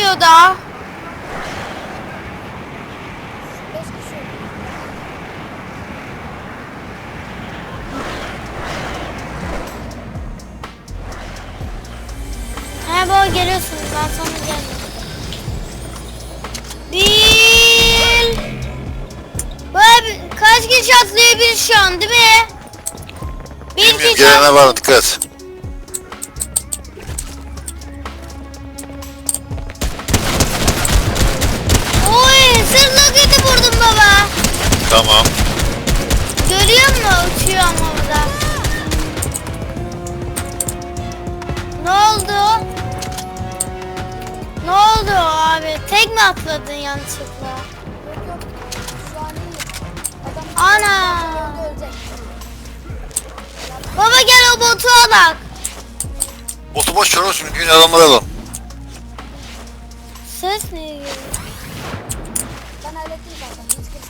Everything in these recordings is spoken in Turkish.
Atlamıyor da. Baba geliyorsunuz ben sonra geldim. Bil. Baba kaç kişi atlıyor bir şu an değil mi? Bir Bilmiyorum kişi gelene var dikkat Tamam. Görüyor musun? Uçuyor ama burada. Ne oldu? Ne oldu abi? Tek mi atladın yanlışlıkla? Yok yok. Şu an iyi. Adam Ana. Baba gel o botu alak. Botu boş ver olsun. Gün adamları alalım. Ses ne geliyor?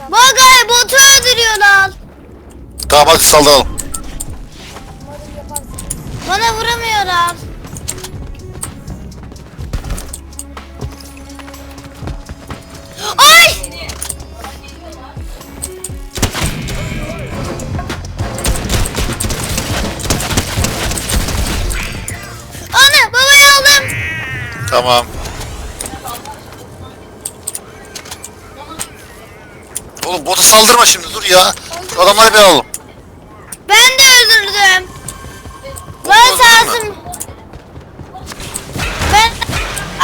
Bak botu öldürüyorlar. Tamam hadi saldıralım. Bana vuramıyorlar. Ay! Ana babayı aldım. Tamam. Oğlum bota saldırma şimdi dur ya. Şu adamları bir alalım. Ben de öldürdüm. Öldürdün sağsın. Ben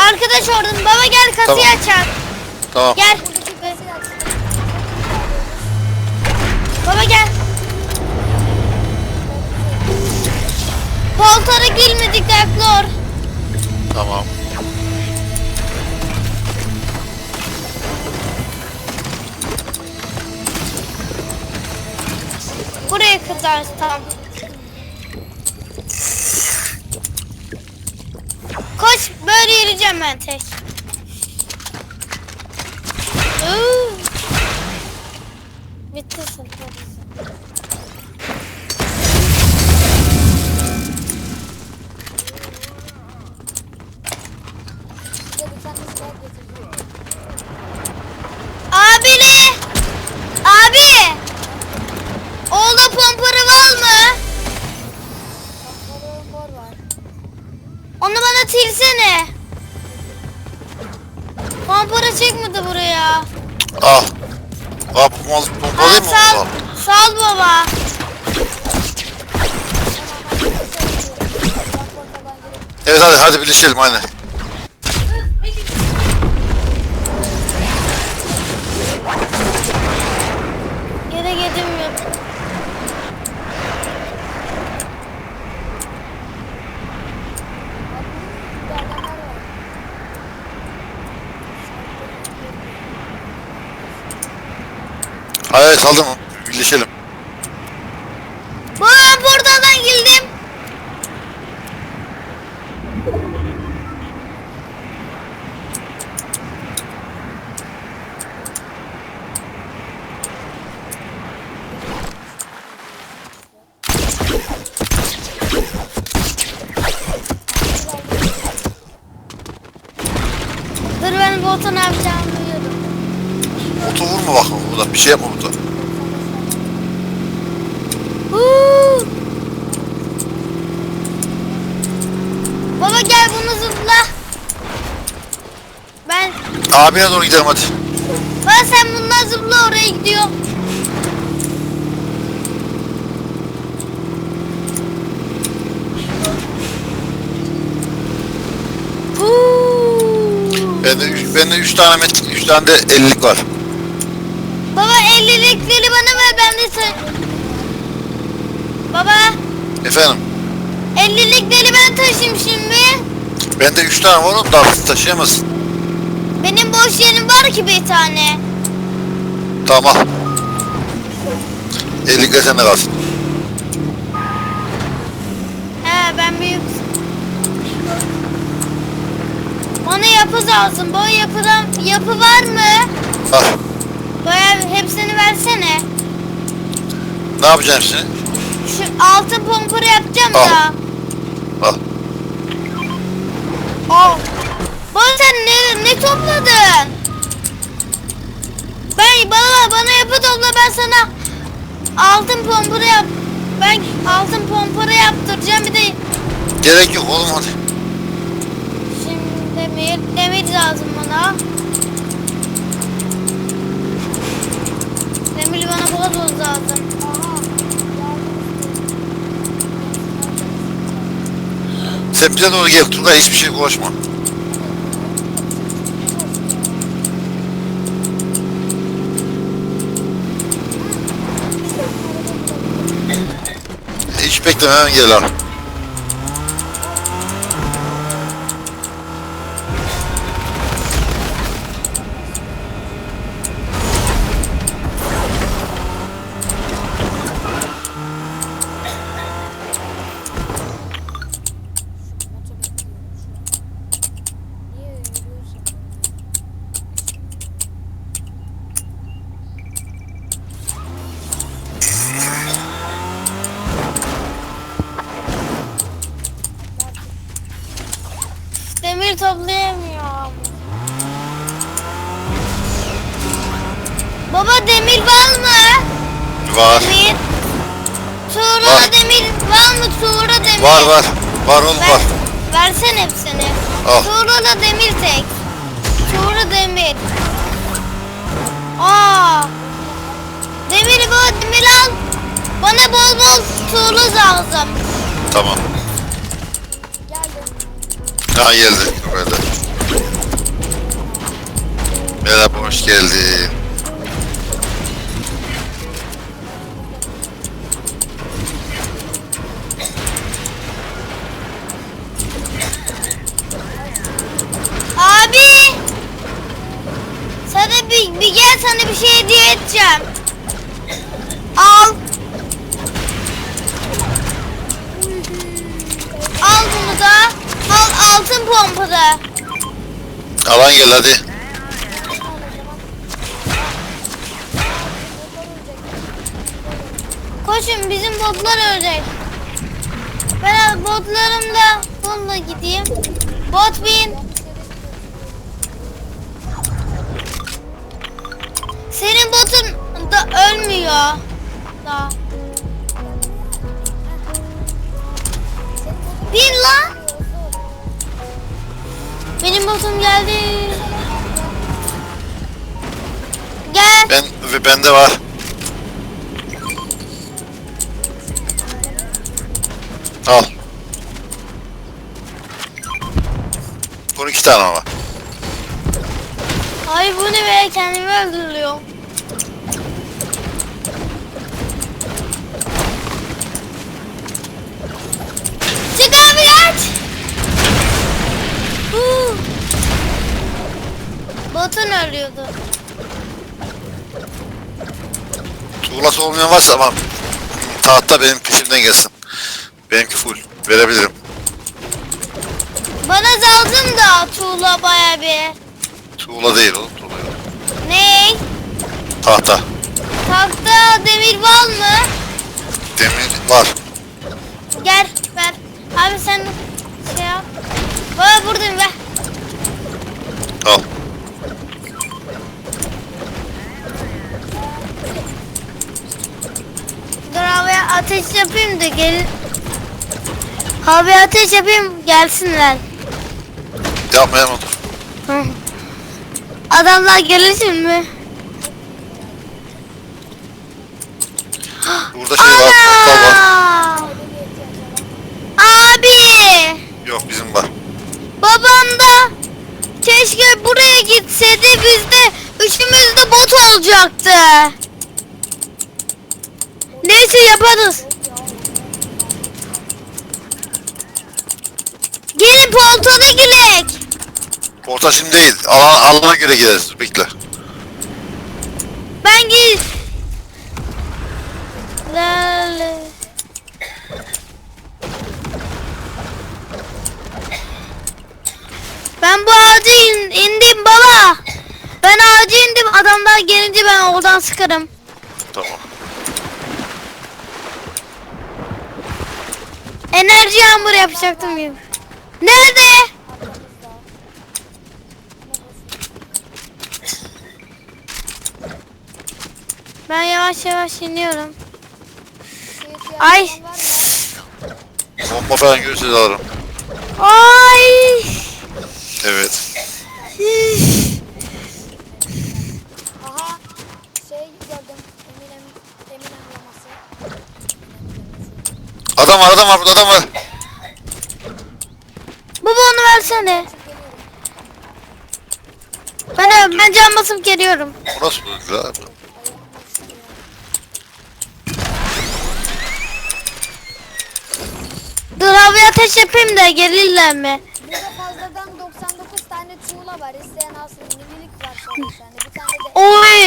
arkadaş oldum. Baba gel kasayı Tamam. açar. Tamam. Gel. Baba gel. Poltara girmedik Daklor. Tamam. Buraya kadar tam. Koş böyle yürüyeceğim ben tek. Bitti sıfır. Pompara çıkmadı buraya. Al. Aa, pompalayayım mı? sal, Al. sal baba. Evet hadi hadi birleşelim aynen. Yere gedim yok. Hayır hayır saldırma. Birleşelim. Baba ben portaldan girdim. Dur ben bota ne yapacağımı biliyordum. Botu vurma bak burada. Bir şey yapma burada. Baba gel bunu zıpla. Ben Abine doğru gidelim hadi. ben sen bundan zıpla oraya gidiyor. Bende, üç- bende 3 tane met, 3 tane de 50'lik var. Baba ellilikleri bana ver ben de sen. Baba Efendim. ellilikleri ben taşıyayım şimdi. Bende 3 tane var oğlum daha fazla taşıyamazsın. Benim boş yerim var ki bir tane. Tamam al. 50'lik de sende kalsın. He ben büyük. Bana yapı lazım. Bu yapıdan yapı var mı? Al. Baya hepsini versene. Ne yapacaksın hepsini? Şu altın pompuru yapacağım Al. da. Al. Al. topladın? Ben bana bana yapı topla ben sana altın pompara yap. Ben altın pompara yaptıracağım bir de Gerek yok oğlum hadi. şimdi demir demir lazım bana. Lazım. Sen bize doğru gel Turgay hiçbir şey uğraşma. Hiç bekleme hemen gel abi. Var var. Var oğlum Ver, var. versene hepsini. Al. Tuğra'la demir tek. Tuğra demir. Aa. Demir bu demir al. Bana bol bol tuğla lazım. Tamam. Geldim. Ha geldi. Böyle. Merhaba hoş geldin. Bir, gel sana bir şey hediye edeceğim. Al. Al bunu da. Al altın pompada. Alan gel hadi. Koşun bizim botlar ölecek. Ben botlarımla bununla gideyim. Bot bin. Senin botun da ölmüyor. Da. Bin lan. Benim botum geldi. Gel. Ben ve bende var. Al. 12 tane ama. Ay bu ne be kendimi öldürüyor. Çık abi kaç. Botun ölüyordu. Tuğlası olmayan varsa ama tahta benim peşimden gelsin. Benimki full. Verebilirim. Bana lazım da tuğla baya bir. Tuğla değil oğlum. Tuğla yok. Ne? Tahta. Tahta demir var mı? Demir var. Gel ver. Abi sen şey yap. Baba buradayım ver. Al. Dur abi ateş yapayım da gelin. Abi ateş yapayım gelsinler. Yapmayalım. Hı. Adamlar gelir şimdi. Burada şey var. Portal var. Abi! Yok bizim var. Babam da keşke buraya gitseydi biz de üçümüz de bot olacaktı. Neyse yaparız. Gelin portala girek. Portal şimdi değil. Alan, alana göre gideriz. Bekle. Ben git. La la. Ben bu ağaca in- indim baba. Ben ağaca indim. Adamlar gelince ben oradan sıkarım. Tamam. Enerji yağmuru yapacaktım gibi. Nerede? Yavaş yavaş iniyorum. Ay. Bomba falan görürseniz alırım. Ay. Evet. Aha. Şey gördüm. Eminem. Eminem yaması. Adam var adam var burada adam var. Baba onu versene. Ben ben can basıp geliyorum. Bu nasıl buldu Dur havaya ateş yapayım da gelirler mi? Burada fazladan 99 tane tuğla var. İsteyen alsın. Minilik var şöyle bir tane. Bir tane de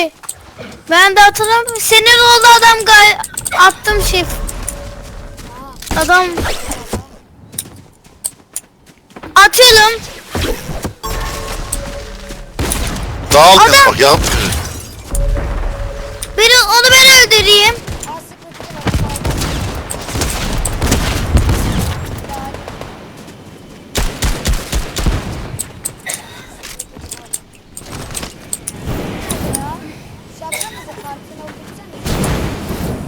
Oy. Ben de hatırlamıyorum. Senin oldu adam gay attım şey. Adam atıyorum. Dağılmıyor Adam- bak yapmıyor. Beni onu ben öldüreyim. Aa sıkıntı var. Var. Ya, Şapkanızı kartını okutsana.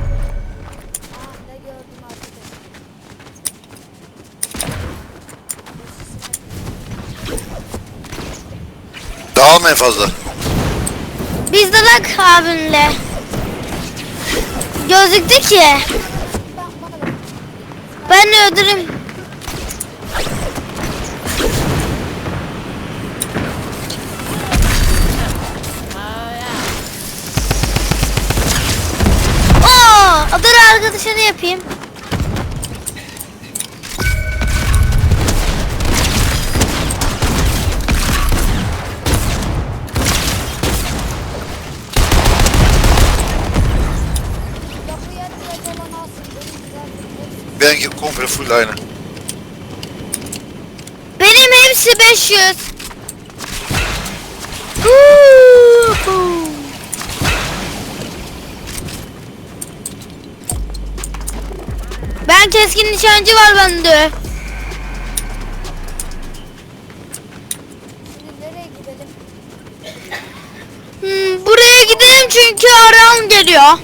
Aa, ne gördüm arkadaşım. Dağılmayın fazla. Biz de bak abimle. Gözüktü ki. Ben öldürürüm. Oo, dur arkadaşını yapayım. Benimki komple full aynı. Benim hepsi 500. Huhu. Ben keskin nişancı var bende. Şimdi nereye gidelim? Hmm, buraya gidelim çünkü aram geliyor.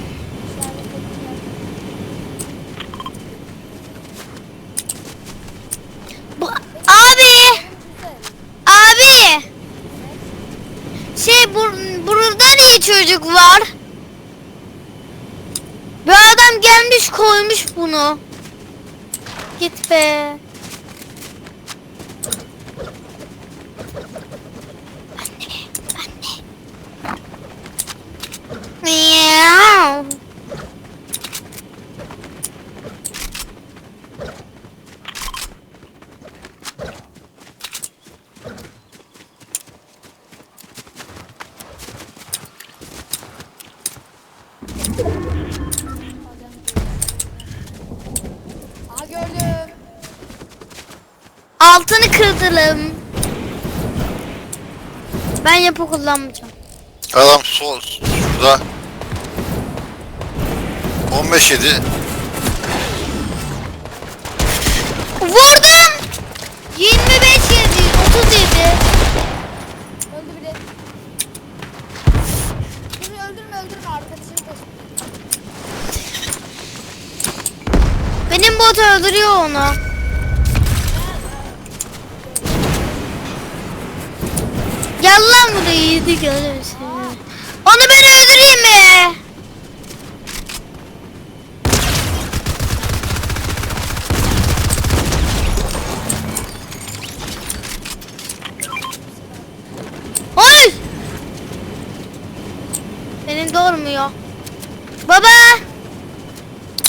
Bu, abi, Güzel. abi. Şey bur, burada niye çocuk var? Bir adam gelmiş koymuş bunu. Git be. Kırdım. Ben yapı kullanmayacağım. Adam sol şurada. 15 yedi. Vurdum. 25 yedi, 30 yedi. Öldü bile. Bunu öldürme öldürme. Benim bot öldürüyor onu. Gel lan buraya yedi görürüm seni. Onu ben öldüreyim mi? Oy! Benim doğurmuyor. Baba!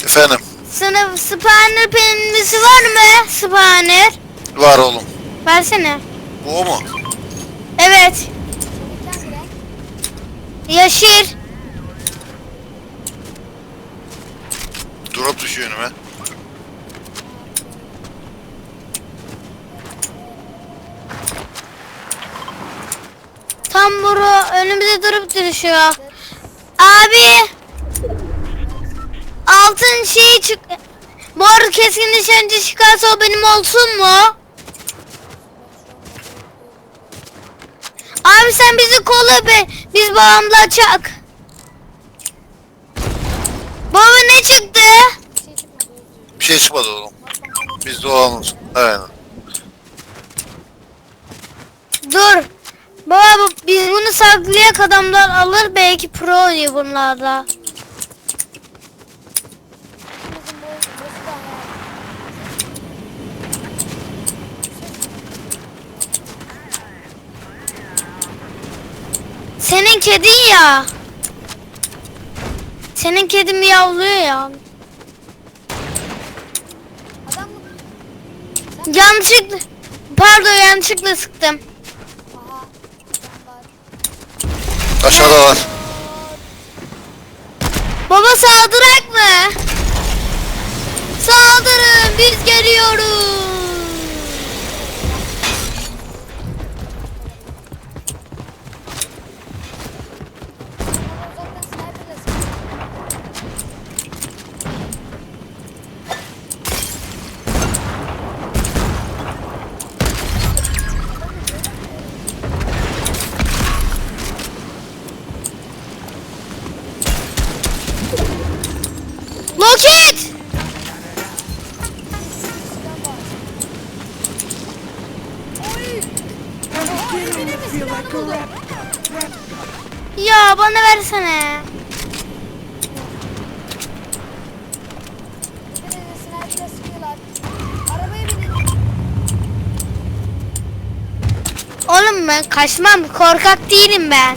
Efendim Sınıf spawner penisi var mı? Spawner. var oğlum. Versene. Bu o mu? Evet. Yaşır. Drop düşüyor önüme. Tam buru önümüze durup düşüyor. Abi. Altın şeyi çık. Mor keskin nişancı çıkarsa o benim olsun mu? Abi sen bizi kolla be. Biz babamla açak. Baba ne çıktı? Bir şey çıkmadı oğlum. Biz de olalım. Aynen. Dur. Baba biz bunu saklayak adamlar alır belki pro oynuyor bunlarda. İkimizin boyu bosu da var. Senin kedin ya. Senin kedi miyavlıyor ya. Adam mı? Sen Yanlışlıkla pardon yanlışlıkla sıktım. Aha. Adam var. Aşağıda var. Baba saldırak mı? Saldırın biz geliyoruz. Oğlum ben kaçmam korkak değilim ben.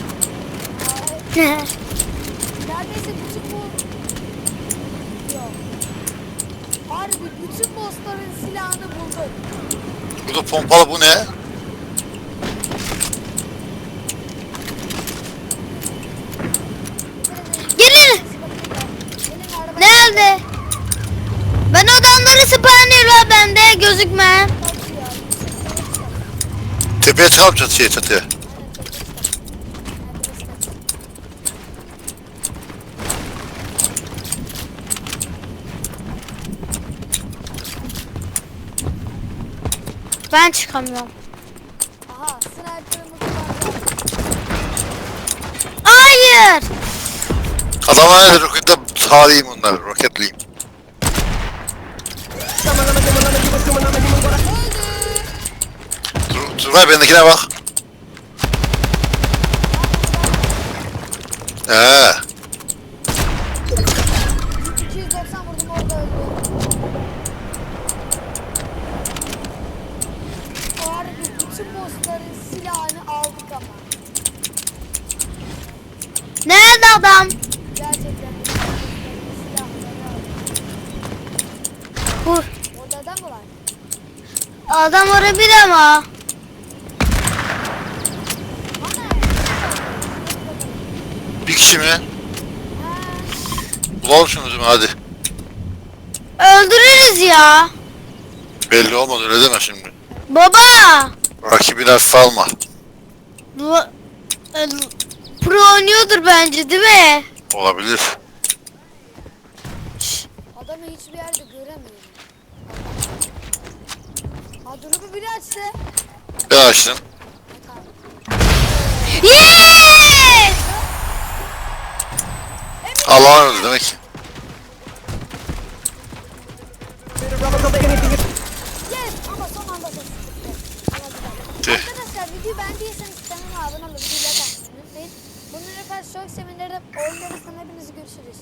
Neredeyse bütün bu... Yok. Harbi bütün bossların silahını bulduk. Burada pompalı bu ne? Gelin. Nerede? Ben adamları spawnlıyorum bende gözükme. Tepeye çıkalım çatıya çatıya. Hadi biz kaçalım. Ben çıkamıyorum. Aha sniper'ımız var. Hayır. Adamlar roketle tarihim bunlar. Roketliyim. Dur, Turgay bendekine bak. Ee, 290 vurdum orada öldü. Harbi bütün bossların silahını aldık ama. Nerede adam? Gerçekten bütün bossların silahlarını aldık. Bu Orada adam mı var? adam olabilir ama. Kişi mi? Bulalım şunu hadi. Öldürürüz ya. Belli olmadı öyle deme şimdi. Baba. Rakibini hafife alma. Bu e, pro oynuyordur bence değil mi? Olabilir. adamı hiçbir yerde göremiyorum. Ha durumu biri açtı. Ne açtın? Tamam. Yes! Allah'ın öldü demek ki. Arkadaşlar videoyu beğendiyseniz kanalıma abone olup videoyu like atmayı unutmayın. Bunlara karşı çok sevinirim. Oyunlarınızdan hepinizi görüşürüz.